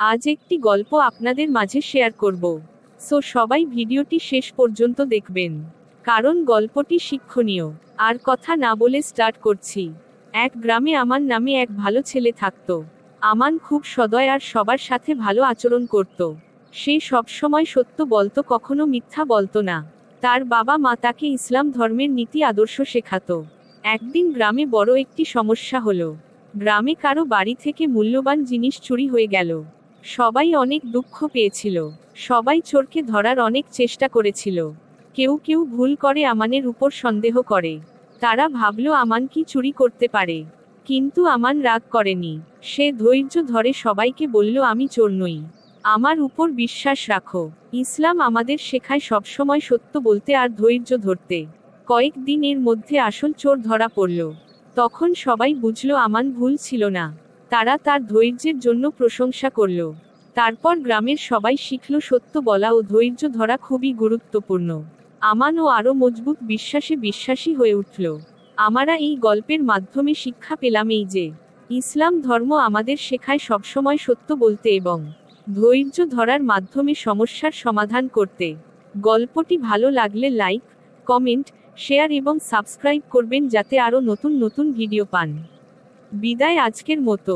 আজ একটি গল্প আপনাদের মাঝে শেয়ার করব। সো সবাই ভিডিওটি শেষ পর্যন্ত দেখবেন। কারণ গল্পটি শিক্ষণীয়। আর কথা না বলে স্টার্ট করছি। এক গ্রামে আমার নামে এক ভালো ছেলে থাকত। আমান খুব সদয় আর সবার সাথে ভালো আচরণ করত। সে সবসময় সত্য বলতো, কখনো মিথ্যা বলতো না। তার বাবা মা তাকে ইসলাম ধর্মের নীতি আদর্শ শেখাতো। একদিন গ্রামে বড় একটি সমস্যা হলো। গ্রামে কারও বাড়ি থেকে মূল্যবান জিনিস চুরি হয়ে গেল। সবাই অনেক দুঃখ পেয়েছিল। সবাই চোরকে ধরার অনেক চেষ্টা করেছিল। কেউ কেউ ভুল করে আমানের উপর সন্দেহ করে। তারা ভাবল আমান কি চুরি করতে পারে। কিন্তু আমান রাগ করেনি। সে ধৈর্য ধরে সবাইকে বলল, আমি চোর নই। আমার উপর বিশ্বাস রাখো। ইসলাম আমাদের শেখায় সবসময় সত্য বলতে আর ধৈর্য ধরতে। কয়েকদিন এর মধ্যে আসল চোর ধরা পড়ল। তখন সবাই বুঝল আমান ভুল ছিল না। তারা তার ধৈর্যের জন্য প্রশংসা করল। তারপর গ্রামের সবাই শিখল সত্য বলা ও ধৈর্য ধরা খুবই গুরুত্বপূর্ণ। আমান ও আরও মজবুত বিশ্বাসে বিশ্বাসী হয়ে উঠল। আমরা এই গল্পের মাধ্যমে শিক্ষা পেলাম এই যে, ইসলাম ধর্ম আমাদের শেখায় সবসময় সত্য বলতে এবং ধৈর্য ধরার মাধ্যমে সমস্যার সমাধান করতে। গল্পটি ভালো লাগলে লাইক, কমেন্ট, শেয়ার এবং সাবস্ক্রাইব করবেন যাতে আরও নতুন নতুন ভিডিও পান। বিদায় আজকের মতো।